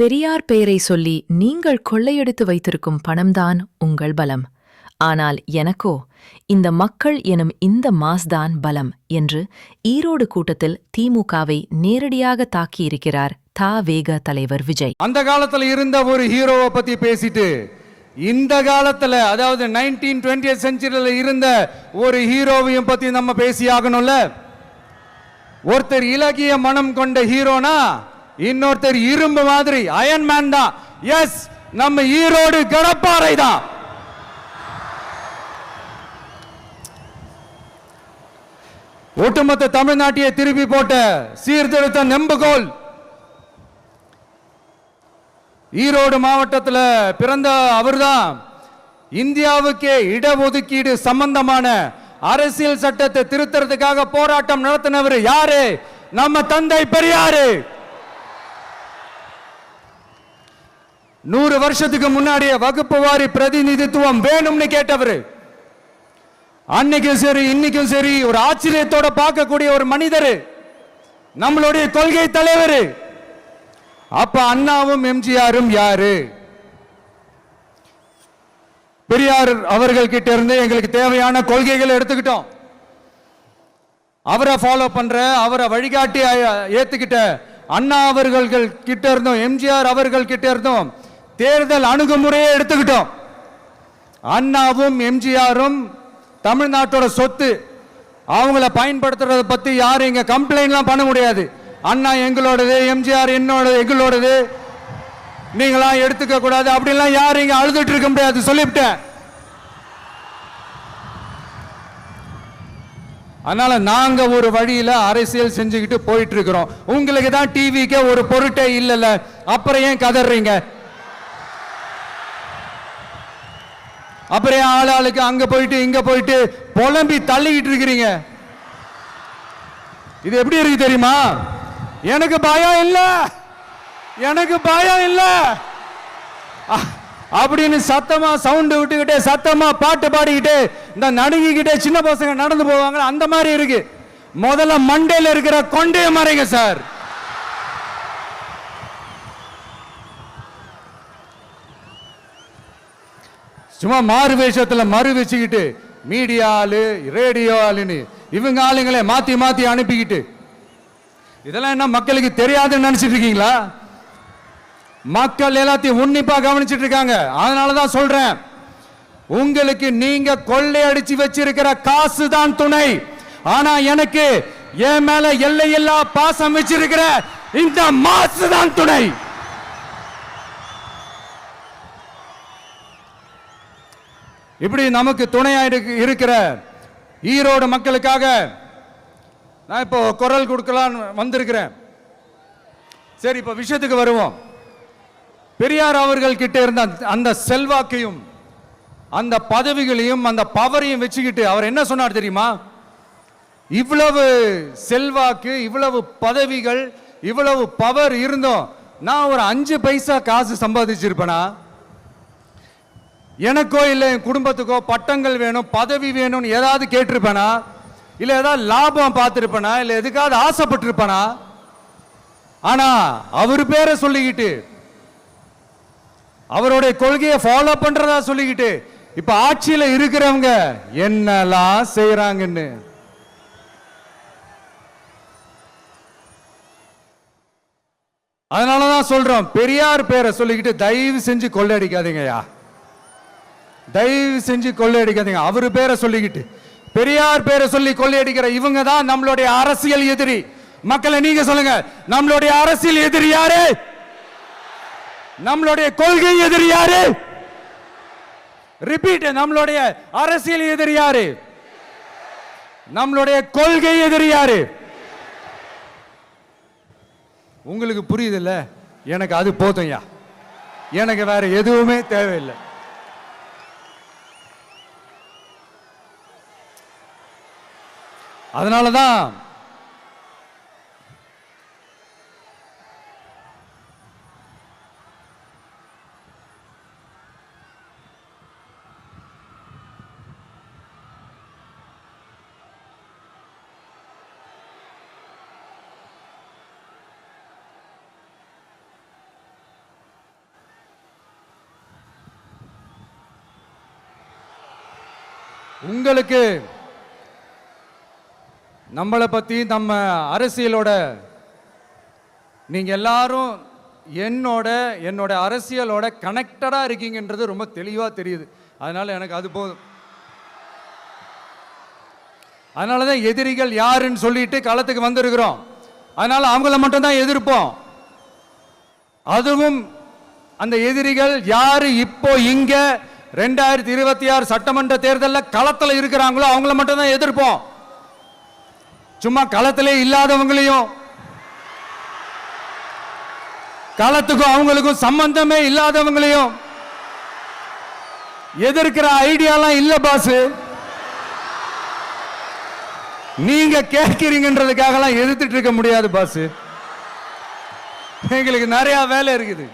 பெரியார் பெயரை சொல்லி நீங்கள் கொள்ளையடித்து வைத்திருக்கும் பணம்தான் உங்கள் பலம். ஆனால் எனக்கோ இந்த மக்கள் எனும் இந்த மாஸ்தான் பலம் என்று ஈரோடு கூட்டத்தில் திமுகவை நேரடியாக தாக்கியிருக்கிறார் தா. வேக தலைவர் விஜய். அந்த காலத்துல இருந்த ஒரு ஹீரோவை பத்தி பேசிட்டு இந்த காலத்துல அதாவது நைன்டீன் டுவெண்ட்டி செஞ்சுரியில இருந்த ஒரு ஹீரோவையும் பத்தி நம்ம பேசி ஆகணும்ல ஒருத்தர் இலகிய மனம் கொண்ட ஹீரோனா இன்னொருத்தர் இரும்பு மாதிரி அயன் மேன் தான். எஸ் நம்ம ஈரோடு கடப்பாறை தான். ஒட்டுமொத்த தமிழ்நாட்டையே திருப்பி போட்ட சீர்திருத்த நெம்புகோல். ஈரோடு மாவட்டத்தில் பிறந்த அவர்தான். இந்தியாவுக்கே இடஒதுக்கீடு சம்பந்தமான அரசியல் சட்டத்தை திருத்தறதுக்காக போராட்டம் நடத்தினவர் யாரு? நம்ம தந்தை பெரியாரு. நூறு வருஷத்துக்கு முன்னாடியே வகுப்பு வாரி பிரதிநிதித்துவம் வேணும்னு கேட்டவர். அன்னைக்கும் சரி இன்னைக்கும் சரி ஒரு ஆச்சரியத்தோட பார்க்கக்கூடிய ஒரு மனிதர். நம்மளுடைய கொள்கை தலைவர். அப்ப அண்ணாவும் எம்ஜிஆரும் யாரு? பெரியார் அவர்கள் கிட்ட இருந்து எங்களுக்கு தேவையான கொள்கைகளை எடுத்துக்கிட்டோம். அவரை ஃபாலோ பண்ற அவரை வழிகாட்டி ஏத்துக்கிட்ட அண்ணா அவர்கள் கிட்ட இருந்தோம் எம்ஜிஆர் அவர்கள் கிட்ட இருந்தோம் தேர்தல் அணுகுமுறையை எடுத்துக்கிட்டோம். அண்ணாவும் எம்ஜிஆரும் தமிழ்நாட்டோட சொத்து அவங்கள பயன்படுத்துறத பத்தி யாரும் இங்க கம்ப்ளைண்ட்லாம் பண்ண முடியாது. அண்ணா எங்களோடது எம்ஜிஆர் என்னோட எங்களோடது. நீங்களாம் எடுத்துக்க கூடாது. அப்படிலாம் யாரும் இங்க அழுதுட்டு இருக்க முடியாது. சொல்லிவிட்டேன். அதனால நாங்க ஒரு வழியில அரசியல் செஞ்சுக்கிட்டு போயிட்டு இருக்கிறோம். உங்களுக்கு தான் டிவிக்கே ஒரு பொருட்டே இல்லைல்ல. அப்புறம் ஏன் கதறீங்க? அப்புறம் ஆள் ஆளுக்கு அங்க போயிட்டு இங்க போயிட்டு புலம்பி தள்ளிக்கிட்டு இருக்கிறீங்க. இது எப்படி இருக்கு தெரியுமா? எனக்கு பயம் இல்ல. எனக்கு பயம் இல்ல. அப்படின்னு சத்தமா சவுண்டு விட்டுக்கிட்டே சத்தமா பாட்டு பாடிக்கிட்டே இந்த நடுங்கிக்கிட்டே சின்ன பசங்க நடந்து போவாங்க அந்த மாதிரி இருக்கு. முதல்ல மண்டையில் இருக்கிற கொண்டே மறைங்க சார். சும்மா மாறு வேஷத்துல மறு வச்சுக்கிட்டு மீடியா ஆளு ரேடியோ ஆளுன்னு இவங்க ஆளுங்களே மாத்தி மாத்தி அனுப்பிக்கிட்டு. இதெல்லாம் என்ன மக்களுக்கு தெரியாதுன்னு நினைச்சிட்டு இருக்கீங்களா? மக்கள் எல்லாத்தையும் உன்னிப்பா கவனிச்சிட்டு இருக்காங்க. அதனால தான் சொல்றேன். உங்களுக்கு நீங்க கொள்ளையடிச்சு வச்சிருக்கிற காசு தான் துணை. ஆனா எனக்கு என் மேல எல்லையில்லா பாசம் வச்சிருக்கிற இந்த மாசு தான் துணை. இப்படி நமக்கு துணையாக இருக்கிற ஈரோடு மக்களுக்காக நான் இப்போ குரல் கொடுக்கலான்னு வந்திருக்கிறேன். சரி இப்போ விஷயத்துக்கு வருவோம். பெரியார் அவர்கள் கிட்ட இருந்த அந்த- அந்த செல்வாக்கையும் அந்த பதவிகளையும் அந்த பவரையும் வச்சுக்கிட்டு அவர் என்ன சொன்னார் தெரியுமா? இவ்வளவு செல்வாக்கு இவ்வளவு பதவிகள் இவ்வளவு பவர் இருந்தோம். நான் ஒரு அஞ்சு பைசா காசு சம்பாதிச்சிருப்பேனா? எனக்கோ இல்லை என் குடும்பத்துக்கோ பட்டங்கள் வேணும் பதவி வேணும்னு ஏதாவது கேட்டிருப்பேனா? இல்லை ஏதாவது லாபம் பார்த்துருப்பேனா? இல்லை எதுக்காவது ஆசைப்பட்டிருப்பேனா? ஆனால் அவர் பேரை சொல்லிக்கிட்டு அவருடைய கொள்கையை ஃபாலோ பண்ணுறதா சொல்லிக்கிட்டு இப்போ ஆட்சியில் இருக்கிறவங்க என்னெல்லாம் செய்கிறாங்கன்னு அதனால தான் சொல்கிறோம் பெரியார் பேரை சொல்லிக்கிட்டு தயவு செஞ்சு கொள்ளையடிக்காதீங்கய்யா தயவு செஞ்சு கொள்ளையடிக்காதீங்க. அவர் பேரை சொல்லிக்கிட்டு. பெரியார் பேரை சொல்லி கொள்ளையடிக்கிற இவங்க தான் நம்மளுடைய அரசியல் எதிரி. மக்களை நீங்க சொல்லுங்க. நம்மளுடைய அரசியல் எதிரி யாரு? நம்மளுடைய கொள்கை எதிரி யாரு? ரிப்பீட் நம்மளுடைய அரசியல் எதிரி யாரு? நம்மளுடைய கொள்கை எதிரி யாரு? உங்களுக்கு புரியுதுல்ல? எனக்கு அது போதும்யா. எனக்கு வேற எதுவுமே தேவையில்லை. அதனால தான் உங்களுக்கு நம்மளை பற்றி நம்ம அரசியலோட நீங்கள் எல்லாரும் என்னோட என்னோட அரசியலோட கனெக்டடாக இருக்கீங்கன்றது ரொம்ப தெளிவாக தெரியுது. அதனால் எனக்கு அது போதும். அதனால தான் எதிரிகள் யாருன்னு சொல்லிட்டு களத்துக்கு வந்திருக்கிறோம். அதனால் அவங்கள மட்டும்தான் எதிர்ப்போம். அதுவும் அந்த எதிரிகள் யார் இப்போ இங்கே ரெண்டாயிரத்தி இருபத்தி ஆறு சட்டமன்ற தேர்தலில் களத்தில் இருக்கிறாங்களோ அவங்கள மட்டும்தான் எதிர்ப்போம். சும்மா களத்திலே இல்லாதவங்களையும். களத்துக்கும் அவங்களுக்கும் சம்பந்தமே இல்லாதவங்களையும். எதிர்க்கிற ஐடியாலாம் இல்ல பாஸ் நீங்க கேட்கிறீங்கன்றதுக்காகலாம் எதிர்த்துட்டு இருக்க முடியாது பாஸ் எங்களுக்கு நிறைய வேலை இருக்குது.